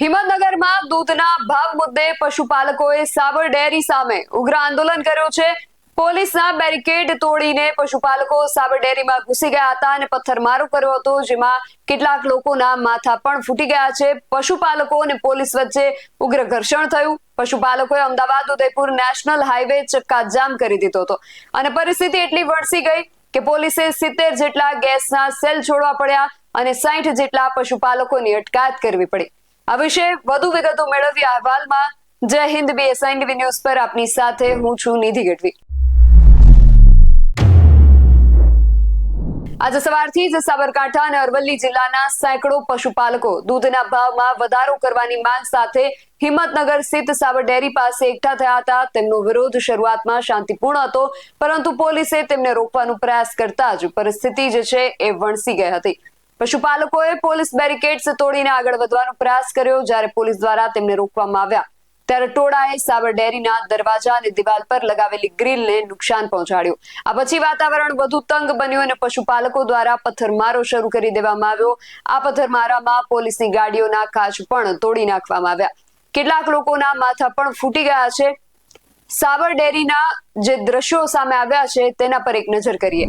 હિંમતનગરમાં દૂધના ભાવ મુદ્દે પશુપાલકોએ સાબર ડેરી સામે ઉગ્ર આંદોલન કર્યું છે. પોલીસના બેરિકેડ તોડીને પશુપાલકો સાબર ડેરીમાં ઘૂસી ગયા હતા અને પથ્થરમારો કર્યો હતો, જેમાં કેટલાક લોકોના માથા પણ ફૂટી ગયા છે. પશુપાલકો અને પોલીસ વચ્ચે ઉગ્ર ઘર્ષણ થયું. પશુપાલકોએ અમદાવાદ, ઉદયપુર નેશનલ હાઈવે ચક્કાજામ કરી દીધો હતો. અને પરિસ્થિતિ એટલી વણસી ગઈ કે પોલીસે સિત્તેર જેટલા ગેસના સેલ છોડવા પડ્યા અને સાઈઠ જેટલા પશુપાલકોની અટકાયત કરવી પડી. આ વિશે વધુ વિગતો મેળવી અહેવાલમાં. જય હિન્દ બીએસઆઈ ન્યૂઝ પર આપની સાથે હું છું નિધિ ગઢવી. આજે સવારથી જ સાબરકાંઠા અને અરવલ્લી જિલ્લાના સેંકડો પશુપાલકો દૂધના ભાવમાં વધારો કરવાની માંગ સાથે હિંમતનગર સ્થિત સાબર ડેરી પાસે એકઠા થયા હતા. તેમનો વિરોધ શરૂઆતમાં શાંતિપૂર્ણ હતો, પરંતુ પોલીસે તેમને રોકવાનો પ્રયાસ કરતા જ પરિસ્થિતિ જે છે એ વણસી ગઈ હતી. પશુપાલકોએ પોલીસ બેરિકેડ્સ તોડીને આગળ વધવાનો પ્રયાસ કર્યો, જ્યારે પોલીસ દ્વારા તેમને રોકવામાં આવ્યા. ત્યારે ટોળાએ સાબર ડેરીના દરવાજા અને દિવાલ પર લગાવેલી ગ્રીલને નુકસાન પહોંચાડ્યું. આ પછી વાતાવરણ વધુ તંગ બન્યું અને પશુપાલકો દ્વારા પથ્થરમારો શરૂ કરી દેવામાં આવ્યો. આ પથ્થરમારામાં પોલીસની ગાડીઓના કાચ પણ તોડી નાખવામાં આવ્યા. કેટલાક લોકોના માથા પણ ફૂટી ગયા છે. સાબર ડેરીના જે દ્રશ્યો સામે આવ્યા છે તેના પર એક નજર કરીએ.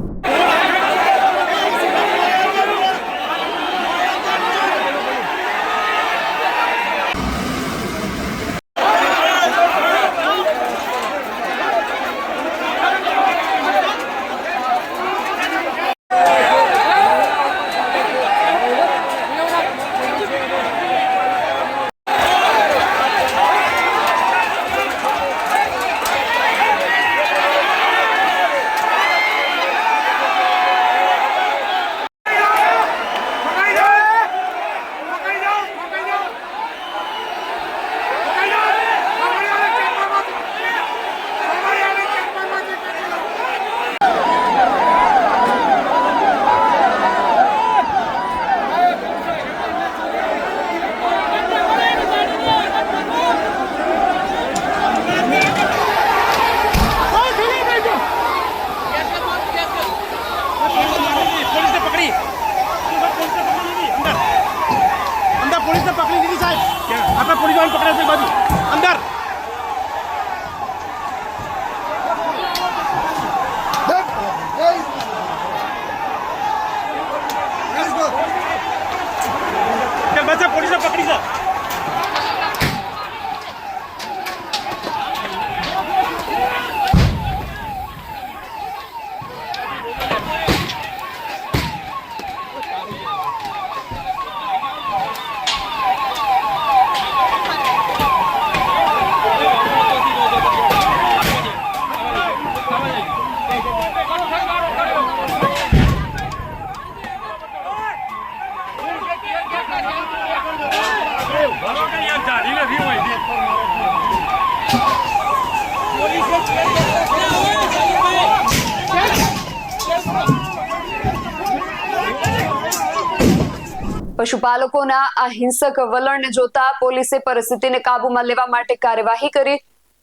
પશુપાલકોના આ હિંસક વલણને જોતા પોલીસે પરિસ્થિતિને કાબૂમાં લેવા માટે કાર્યવાહી કરી.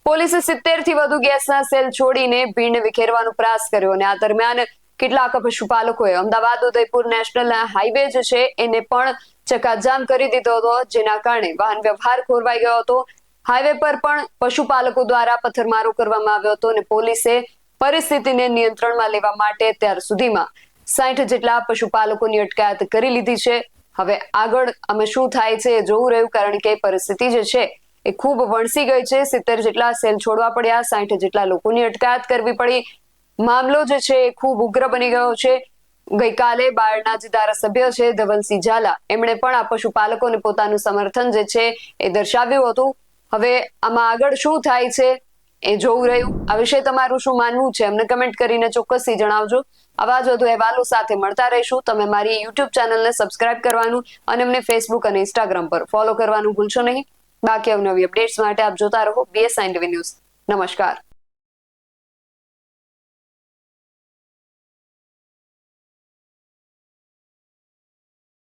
પોલીસે સિત્તેરથી વધુ ગેસના સેલ છોડીને ભીડને વિખેરવાનો પ્રયાસ કર્યો અને આ દરમિયાન કેટલાક પશુપાલકોએ અમદાવાદ ઉદયપુર નેશનલ હાઈવે જે છે, એને પણ ચકાજામ કરી દીધો હતો, જેના કારણે વાહન વ્યવહાર ખોરવાઈ ગયો હતો. હાઈવે પર પણ પશુપાલકો દ્વારા પથ્થરમારો કરવામાં આવ્યો હતો અને પોલીસે પરિસ્થિતિને નિયંત્રણમાં લેવા માટે ત્યાર સુધીમાં સાઠ જેટલા પશુપાલકોની અટકાયત કરી લીધી છે. હવે આગળ અમે શું થાય છે જોવું રહ્યું, કારણ કે પરિસ્થિતિ જે છે એ ખૂબ વણસી ગઈ છે. સિત્તેર જેટલા સેલ છોડવા પડ્યા સાઠ જેટલા લોકોની અટકાયત કરવી પડી. મામલો જે છે એ ખૂબ ઉગ્ર બની ગયો છે. ગઈકાલે બાળના જે ધારાસભ્ય છે ધવલસિંહ ઝાલા. એમણે પણ આ પશુપાલકોને પોતાનું સમર્થન જે છે એ દર્શાવ્યું હતું. હવે આમાં આગળ શું થાય છે એ જોવું રહ્યું. આ વિશે તમારું શું માનવું છે અમને કમેન્ટ કરીને ચોક્કસથી જણાવજો. આવા જ વધુ અહેવાલો સાથે મળતા રહીશું. તમે મારી યુટ્યુબ ચેનલને સબસ્ક્રાઇબ કરવાનું અને અમને ફેસબુક અને ઇન્સ્ટાગ્રામ પર ફોલો કરવાનું ભૂલશો નહીં. બાકી અવનવી અપડેટ્સ માટે આપ જોતા રહો ટીવી ન્યૂઝ નમસ્કાર.